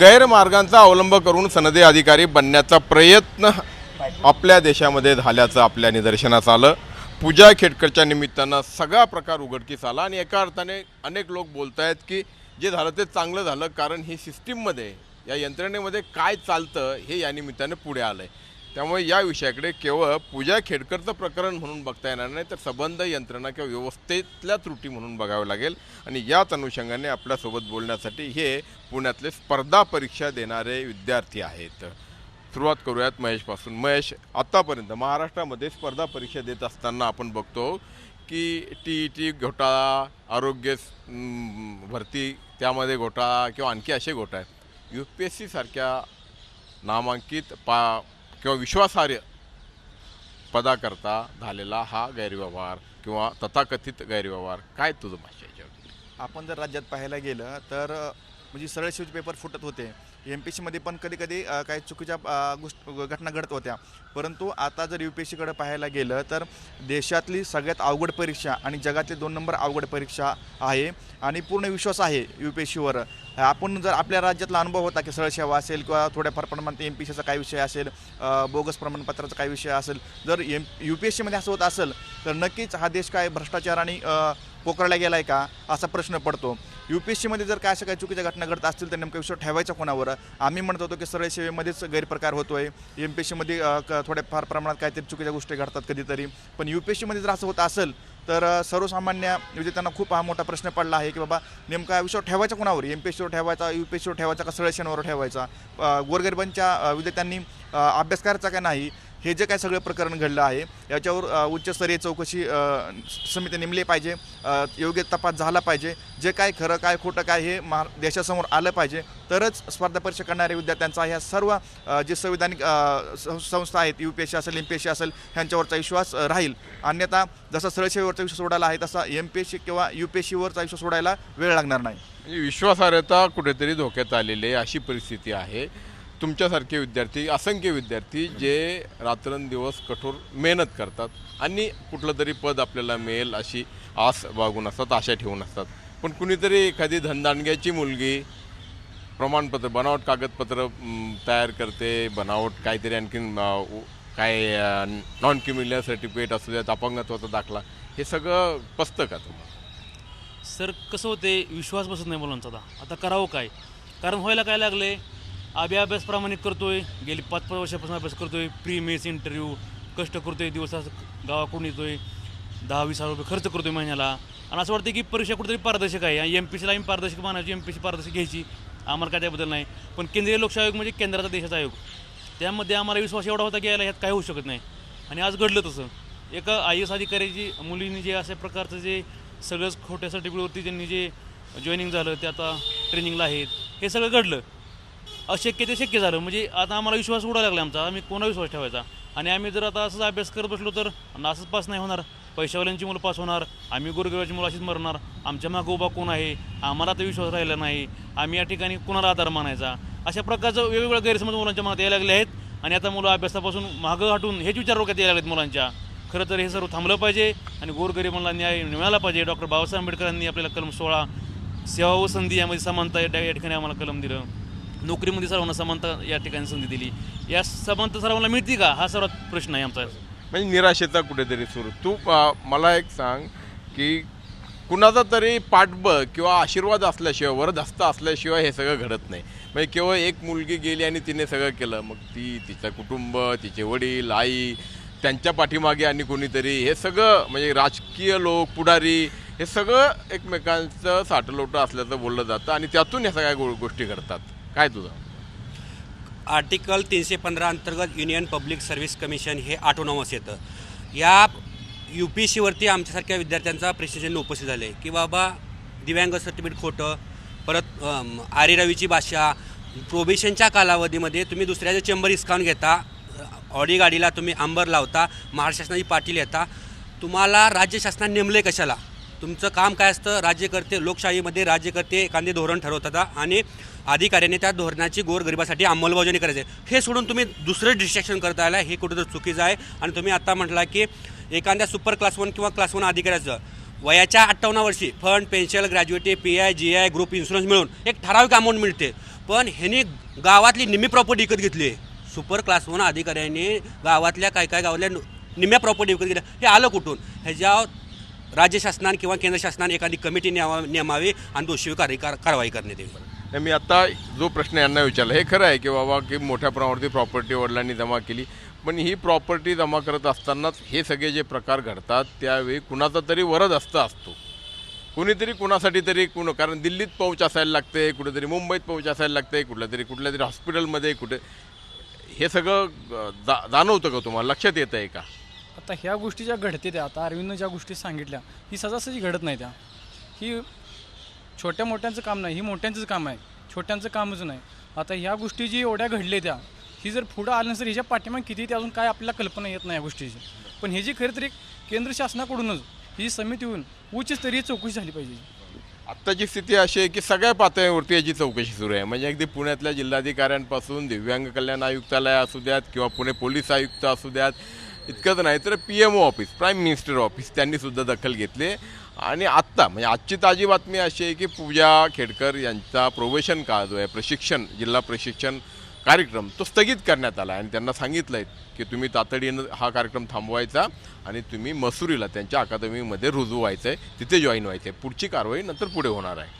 गैरमार्गांचा अवलंब करून सनदी अधिकारी बनण्याचा प्रयत्न आपल्या देशामध्ये झाल्याचं आपल्या निदर्शनास आलं. पूजा खेडकरच्या निमित्तानं सगळा प्रकार उघडकीस आला आणि एका अर्थाने अनेक लोक बोलत आहेत की जे झालं ते चांगलं झालं कारण ही सिस्टीममध्ये या यंत्रणेमध्ये काय चालतं हे या निमित्ताने पुढे आलं आहे त्यामुळे या विषयाकडे केवळ पूजा खेडकरचं प्रकरण म्हणून बघता येणार नाही तर संबंध यंत्रणा किंवा व्यवस्थेतल्या त्रुटी म्हणून बघावं लागेल. आणि याच अनुषंगाने आपल्यासोबत बोलण्यासाठी हे पुण्यातले स्पर्धा परीक्षा देणारे विद्यार्थी आहेत. सुरुवात करूयात महेशपासून. महेश आत्तापर्यंत महाराष्ट्रामध्ये स्पर्धा परीक्षा देत असताना आपण बघतो की टी ई टी घोटाळा आरोग्य भरती त्यामध्ये घोटाळा किंवा आणखी असे घोटाळे. यू पी एस सीसारख्या नामांकित पा किंवा विश्वासार्ह पदाकरता झालेला हा गैरव्यवहार किंवा तथाकथित गैरव्यवहार काय तुझं भाष्य आपण जर राज्यात पाहायला गेलं तर म्हणजे सरळ शिवचे पेपर फुटत होते. एम पी सीमध्ये पण कधी कधी काही चुकीच्या गोष्ट घटना घडत होत्या. परंतु आता जर यू पी एस सीकडे पाहायला गेलं तर देशातली सगळ्यात अवघड परीक्षा आणि जगातली दोन नंबर अवघड परीक्षा आहे आणि पूर्ण विश्वास आहे यू पी एस सीवर आपण जर आपल्या राज्यातला अनुभव होता की सरळ सेवा असेल किंवा थोड्याफार प्रमाणात एम पी सीचा काही विषय असेल बोगस प्रमाणपत्राचा काही विषय असेल जर एम यू पी एस सीमध्ये असं होत असेल तर नक्कीच हा देश काय भ्रष्टाचाराने अ, पोकळला आहे का असा प्रश्न पडतो. यू पी एस सीमध्ये जर काय अशा काही चुकीच्या घटना घडत असतील तर नेमका विषय ठेवायचा कोणावर? आम्ही म्हणत होतो की सरळ सेवेमध्येच गैरप्रकार होतोय. एम पी एस सीमध्ये थोड्याफार प्रमाणात काहीतरी चुकीच्या गोष्टी घडतात कधीतरी. पण यू पी एस सीमध्ये जर असं होत असेल तर सर्वसामान्य म्हणजे विद्यार्थ्यांना खूप हा मोठा प्रश्न पडला आहे की बाबा नेमका विषय ठेवायचा कोणावर? एम पी एस सीवर ठेवायचा यू पी एस सीवर ठेवायचा का सरळ सेवेवर ठेवायचा? गोरगरिबांच्या विद्यार्थ्यांनी म्हणजे अभ्यास करायचा का नाही? हे जे काय सगळं प्रकरण घडलं आहे याच्यावर उच्चस्तरीय चौकशी समिती नेमली पाहिजे योग्य तपास झाला पाहिजे जे काय खरं काय खोटं काय हे महा देशासमोर आलं पाहिजे तरच स्पर्धा परीक्षा करणाऱ्या विद्यार्थ्यांचा ह्या सर्व जे संविधानिक सं- संस्था आहेत यू पी एस सी असेल एम पी एस सी असेल ह्यांच्यावरचा विश्वास राहील. अन्यथा जसा सरळसेवेवरचा विश्वास सोडायला आहे तसा एम पी एस सी किंवा यू पी एस सीवरचा विश्वास सोडायला वेळ लागणार नाही. म्हणजे विश्वासार्हता कुठेतरी धोक्यात आलेली आहे अशी परिस्थिती आहे. तुमच्यासारखे विद्यार्थी असंख्य विद्यार्थी जे रात्रंदिवस कठोर मेहनत करतात आणि कुठलं तरी पद आपल्याला मिळेल अशी आस बागून असतात आशा ठेवून असतात. पण कुणीतरी एखादी धनदांडग्याची मुलगी प्रमाणपत्र बनावट कागदपत्र तयार करते बनावट काहीतरी आणखीन काय नॉन क्रिमिनल सर्टिफिकेट असू द्यात अपंगत्वाचा दाखला हे सगळं पसतं का तुम्हाला? सर कसं होते विश्वास बसत नाही मुलांचा आता. आता करावं काय? कारण व्हायला काय लागले? आम्ही अभ्यास प्रामाणिक करतोय. गेली पाच पाच वर्षापासून अभ्यास करतोय. प्री मेस इंटरव्ह्यू कष्ट करतोय. दिवसा गावाकडून येतोय. दहा वीस हजार रुपये खर्च करतोय महिन्याला. आणि असं वाटतं की परीक्षा कुठेतरी पारदर्शक आहे. आणि एम पी सीला आम्ही पारदर्शक मानायची. एम पी सी पारदर्शक घ्यायची. आम्हाला काय त्याबद्दल नाही. पण केंद्रीय लोकशाही आयोग म्हणजे केंद्राचा देशाचा आयोग. त्यामध्ये आम्हाला विश्वास एवढा होता की याला ह्यात काय होऊ शकत नाही. आणि आज घडलं तसं. एका आय एस अधिकाऱ्याची मुलींनी जे अशा प्रकारचं जे सगळंच खोट्या सर्टिफिकेटवरती त्यांनी जे जॉईनिंग झालं ते आता ट्रेनिंगला आहेत. हे सगळं घडलं. अशक्य ते शक्य झालं. म्हणजे आता आम्हाला विश्वास उडायला लागला आमचा. आम्ही कोणा विश्वास ठेवायचा? आणि आम्ही जर आता असंच अभ्यास करत बसलो तर आणि असंच पास नाही होणार. पैशावाल्यांची मुलं पास होणार. आम्ही गोरगरिबाची मुलं अशीच मरणार. आमच्या मागं उभा कोण आहे? आम्हाला तर विश्वास राहिला नाही. आम्ही या ठिकाणी कुणाला आधार मानायचा? अशा प्रकारचं वेगवेगळ्या गैरसमज मुलांच्या मनात यायला लागले आहेत. आणि आता मुलं अभ्यासापासून मागं हटून हेच विचार डोक्यात यायला लागलेत मुलांच्या. खरं तर हे सर्व थांबलं पाहिजे आणि गोरगरिबांना न्याय मिळाला पाहिजे. डॉक्टर बाबासाहेब आंबेडकरांनी आपल्याला कलम सोळा सेवा व संधी यामध्ये समानता या ठिकाणी आम्हाला कलम दिलं. नोकरीमध्ये सर्वांना समानता या ठिकाणी संधी दिली. या समानता सर्वांना मिळते का? हा सर्वात प्रश्न आहे आमचा. म्हणजे निराशेचा कुठेतरी सुरू. तू अ, मला एक सांग की कुणाचा तरी पाठबळ किंवा आशीर्वाद असल्याशिवाय वरदस्त असल्याशिवाय हे सगळं घडत नाही. म्हणजे केवळ एक मुलगी गेली आणि तिने सगळं केलं. मग ती तिचं कुटुंब तिचे वडील आई त्यांच्या पाठीमागे आणि कोणीतरी हे सगळं म्हणजे राजकीय लोक पुढारी हे सगळं एकमेकांचं साठलोटं असल्याचं बोललं जातं आणि त्यातून ह्या सगळ्या गो गोष्टी घडतात. काय तुझं? आर्टिकल तीनशे पंधरा अंतर्गत युनियन पब्लिक सर्व्हिस कमिशन हे ऑटोनॉमस येतं. या यू पी सीवरती आमच्यासारख्या विद्यार्थ्यांचा प्रशिक्षण उपस्थित झाले की बाबा दिव्यांग सर्टिफिकेट खोटं परत अम, रवीची भाषा प्रोबेशनच्या कालावधीमध्ये तुम्ही दुसऱ्याचे चेंबर हिसकावून घेता ऑडी गाडीला तुम्ही आंबर लावता महाराष्ट्र शासनाची पाटील येता तुम्हाला राज्य शासनाने नेमले कशाला? तुमचं काम काय असतं? राज्यकर्ते लोकशाहीमध्ये राज्यकर्ते एखादे धोरण ठरवतात आणि अधिकाऱ्याने त्या धोरणाची गोरगरिबासाठी अंमलबजावणी करायची. आहे. हे सोडून तुम्ही दुसरं डिस्ट्रॅक्शन करता आला हे कुठेतरी चुकीचं आहे. आणि तुम्ही आता म्हटला की एखाद्या सुपर क्लास वन किंवा क्लास वन अधिकाऱ्याचं वयाच्या अठ्ठावन्न वर्षी fund pension gratuity P I G I group insurance मिळून एक ठराविक अमाऊंट मिळते. पण ह्यांनी गावातली निम्मी प्रॉपर्टी विकत घेतली. सुपर क्लास वन अधिकाऱ्यांनी गावातल्या काय काय गावातल्या निम्म्या प्रॉपर्टी विकत घेतल्या. हे आलं कुठून? ह्याच्यावर राज्य शासनाने किंवा केंद्र शासनाने एखादी कमिटी नेमा नेमावी आणि दोषीवर कारवाई कारवाई करण्यात येईल. मी आता जो प्रश्न यांना विचारला हे खरं आहे की बाबा की मोठ्या प्रमाणावरती प्रॉपर्टी वडिलांनी जमा केली पण ही प्रॉपर्टी जमा करत असतानाच हे सगळे जे प्रकार घडतात त्यावेळी कुणाचा तरी वरद असता असतो. कुणीतरी कुणासाठी तरी कुण कारण दिल्लीत पहुंच असायला लागते कुठेतरी मुंबईत पाऊच असायला लागते कुठल्या तरी कुठल्या तरी हॉस्पिटलमध्ये कुठे हे सगळं जा जाणवतं का तुम्हाला? लक्षात येतं आहे का? आता ह्या गोष्टी ज्या घडते त्या आता अरविंदनं ज्या गोष्टी सांगितल्या ही सजासजी घडत नाही त्या. ही छोट्या मोठ्यांचं काम नाही ही मोठ्यांचंच काम आहे. छोट्यांचं कामच नाही. आता ह्या गोष्टी जी एवढ्या घडल्या त्या ही जर पुढं आलं नसेल हिच्या पाठीमाग किती ते अजून काय आपल्याला कल्पना येत नाही या गोष्टीची. पण हे जी खरं तरी केंद्र शासनाकडूनच ही समिती होऊन उच्चस्तरीय चौकशी झाली पाहिजे. आत्ताची स्थिती अशी आहे की सगळ्या पातळीवरती याची चौकशी सुरू आहे. म्हणजे अगदी पुण्यातल्या जिल्हाधिकाऱ्यांपासून दिव्यांग कल्याण आयुक्तालय असू द्यात किंवा पुणे पोलीस आयुक्त असू द्यात इतकंच नाही तर P M O office prime minister office त्यांनी सुद्धा दखल घेतली. आणि आत्ता म्हणजे आजची ताजी बातमी अशी आहे की पूजा खेडकर यांचा प्रोबेशन काळ जो आहे प्रशिक्षण जिल्हा प्रशिक्षण कार्यक्रम तो स्थगित करण्यात आला आणि त्यांना सांगितलं आहे की तुम्ही तातडीनं हा कार्यक्रम थांबवायचा आणि तुम्ही मसुरीला त्यांच्या अकादमीमध्ये रुजू व्हायचं आहे तिथे जॉईन व्हायचं आहे पुढची कारवाई नंतर पुढे होणार आहे.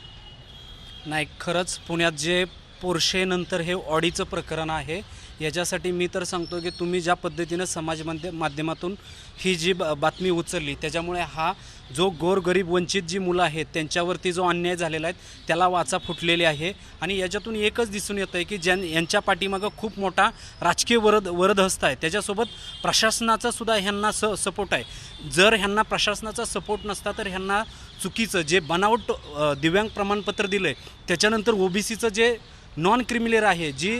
नाही खरंच पुण्यात जे पोर्शेनंतर हे ऑडीचं प्रकरण आहे याच्यासाठी मी तर सांगतो की तुम्ही ज्या पद्धतीनं समाज माध्यमातून ही जी बातमी उचलली त्याच्यामुळे हा जो गोरगरीब वंचित जी मुलं आहेत त्यांच्यावरती जो अन्याय झालेला आहे त्याला वाचा फुटलेली आहे. आणि याच्यातून एकच दिसून येतं आहे की ज्यां यांच्या पाठीमागं खूप मोठा राजकीय वरद वरदहस्त आहे. त्याच्यासोबत प्रशासनाचा सुद्धा ह्यांना स सपोर्ट आहे. जर ह्यांना प्रशासनाचा सपोर्ट नसता तर ह्यांना चुकीचं जे बनावट दिव्यांग प्रमाणपत्र दिलं आहे त्याच्यानंतर ओबीसीचं जे नॉन क्रिमिलेर आहे जी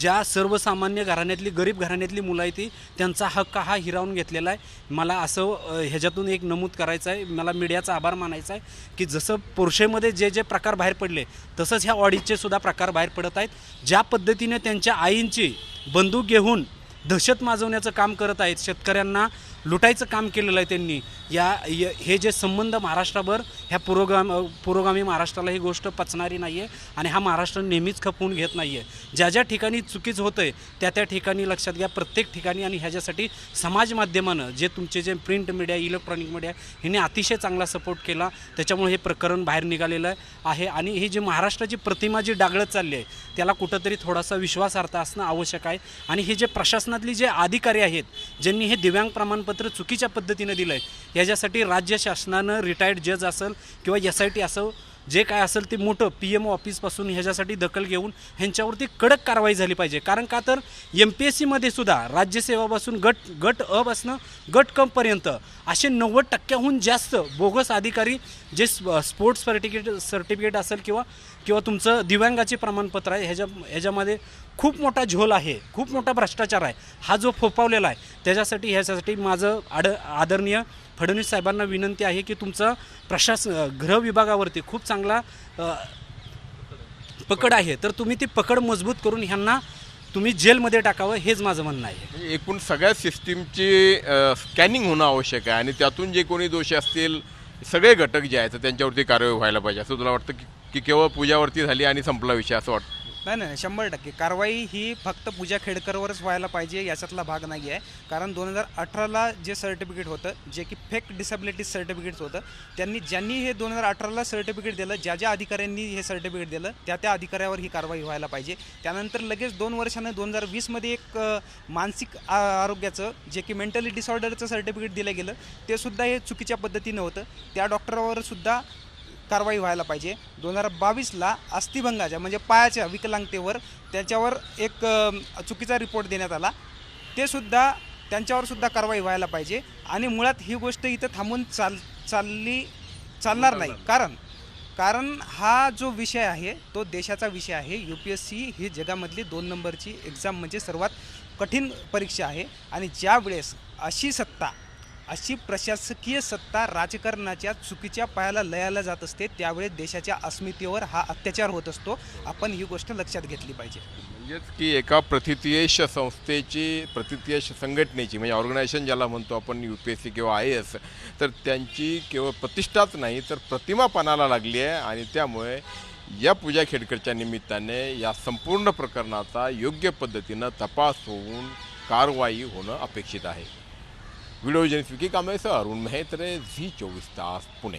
ज्या सर्वसामान्य घराण्यातली गरीब घराण्यातली मुलं आहे ती त्यांचा हक्क हा हिरावून घेतलेला आहे. मला असं ह्याच्यातून एक नमूद करायचं आहे. मला मीडियाचा आभार मानायचा आहे की जसं पुरुषेमध्ये जे जे प्रकार बाहेर पडले तसंच ह्या ऑडिटचे सुद्धा प्रकार बाहेर पडत आहेत. ज्या पद्धतीने त्यांच्या आईंची बंदूक घेऊन दहशत माजवण्याचं काम करत आहेत शेतकऱ्यांना लुटायचं काम केलेलं आहे त्यांनी. या य- हे जे संबंध महाराष्ट्राभर ह्या पुरोगाम पुरोगामी महाराष्ट्राला ही गोष्ट पचणारी नाही आहे आणि हा महाराष्ट्र नेहमीच खपवून घेत नाही आहे ज्या ज्या ठिकाणी चुकीचं होतं आहे त्या त्या ठिकाणी लक्षात घ्या. प्रत्येक ठिकाणी आणि ह्याच्यासाठी समाज माध्यमानं जे तुमचे जे प्रिंट मीडिया इलेक्ट्रॉनिक मीडिया ह्याने अतिशय चांगला सपोर्ट केला. त्याच्यामुळे हे प्रकरण बाहेर निघालेलं आहे आणि ही जी महाराष्ट्राची प्रतिमा जी डागळत चालली आहे त्याला कुठंतरी थोडासा विश्वासार्थ असणं आवश्यक आहे. आणि हे जे प्रशासनातली जे अधिकारी आहेत ज्यांनी हे दिव्यांग प्रमाणपत्र चुकीच्या पद्धतीनं दिलं आहे ह्याच्यासाठी राज्य शासनानं रिटायर्ड जज असेल किंवा एस आय टी असं जे काय असेल ते मोठं पी एम ओ ऑफिसपासून ह्याच्यासाठी दखल घेऊन ह्यांच्यावरती कडक कारवाई झाली पाहिजे. कारण का तर एम पी एस सीमध्ये सुद्धा राज्यसेवापासून गट गट अ पासनं गट कमपर्यंत असे नव्वद टक्क्याहून जास्त बोगस अधिकारी जे स्प- स्पोर्ट्स सर्टिफिकेट सर्टिफिकेट असेल किंवा किंवा तुमचं दिव्यांगाचे प्रमाणपत्र आहे ह्याच्या ह्याच्यामध्ये खूप मोठा झोल आहे खूप मोठा भ्रष्टाचार आहे. हा जो फोफावलेला आहे त्याच्यासाठी ह्याच्यासाठी माझं आड आदरणीय फडणवीस साहेबांना विनंती आहे की तुमचं प्रशास गृह विभागावरती खूप चांगला पकड आहे. तर तुम्ही ती पकड मजबूत करून ह्यांना तुम्ही जेलमध्ये टाकावं हेच माझं म्हणणं आहे. म्हणजे एकूण सगळ्या सिस्टीमची स्कॅनिंग होणं आवश्यक आहे आणि त्यातून जे कोणी दोषी असतील सगळे घटक जे आहेत त्यांच्यावरती कारवाई व्हायला पाहिजे. असं तुला वाटतं की केवळ पूजावरती झाली आणि संपला विषय असं वाटतं? नाही नाही शंभर टक्के. कारवाई ही फक्त पूजा खेडकरवरच व्हायला पाहिजे याच्यातला भाग नाही आहे कारण दोन हजार अठराला जे सर्टिफिकेट होतं जे की फेक डिसेबिलिटी सर्टिफिकेट होतं त्यांनी ज्यांनी हे दोन हजार अठराला सर्टिफिकेट दिलं ज्या ज्या अधिकाऱ्यांनी हे सर्टिफिकेट दिलं त्या त्या अधिकाऱ्यावर ही कारवाई व्हायला पाहिजे. त्यानंतर लगेच दोन वर्षानं दोन हजार वीसमध्ये एक मानसिक आ- आरोग्याचं जे की मेंटली डिसऑर्डरचं सर्टिफिकेट दिलं गेलं ते सुद्धा हे चुकीच्या पद्धतीनं होतं. त्या डॉक्टरवर सुद्धा कारवाई व्हायला पाहिजे. दोन हजार बावीसला अस्थिभंगाच्या म्हणजे पायाच्या विकलांगतेवर त्याच्यावर एक चुकीचा रिपोर्ट देण्यात आला. ते सुद्धा त्यांच्यावर सुद्धा कारवाई व्हायला पाहिजे. आणि मुळात ही गोष्ट इथं थांबून चाल चालली चालणार नाही. कारण कारण हा जो विषय आहे तो देशाचा विषय आहे. यू पी एस सी ही जगामधली दोन नंबरची एक्झाम म्हणजे सर्वात कठीण परीक्षा आहे. आणि ज्या वेळेस अशी सत्ता अशी प्रशासकीय सत्ता राजकारणाच्या चुकीच्या पायाला लयाला जात असते त्यावेळेस देशाच्या अस्मितेवर हा अत्याचार होत असतो. आपण ही गोष्ट लक्षात घेतली पाहिजे. म्हणजेच की एका प्रतिथयश संस्थेची प्रतितयश संघटनेची म्हणजे ऑर्गनायझेशन ज्याला म्हणतो आपण यू पी एस सी किंवा आय एस तर त्यांची केवळ प्रतिष्ठाच नाही तर प्रतिमा पानाला लागली आहे. आणि त्यामुळे या पूजा खेडकरच्या निमित्ताने या संपूर्ण प्रकरणाचा योग्य पद्धतीनं तपास होऊन कारवाई होणं अपेक्षित आहे. Video journalist Vicky Arun Mehtre Zee चोवीस तास पुणे.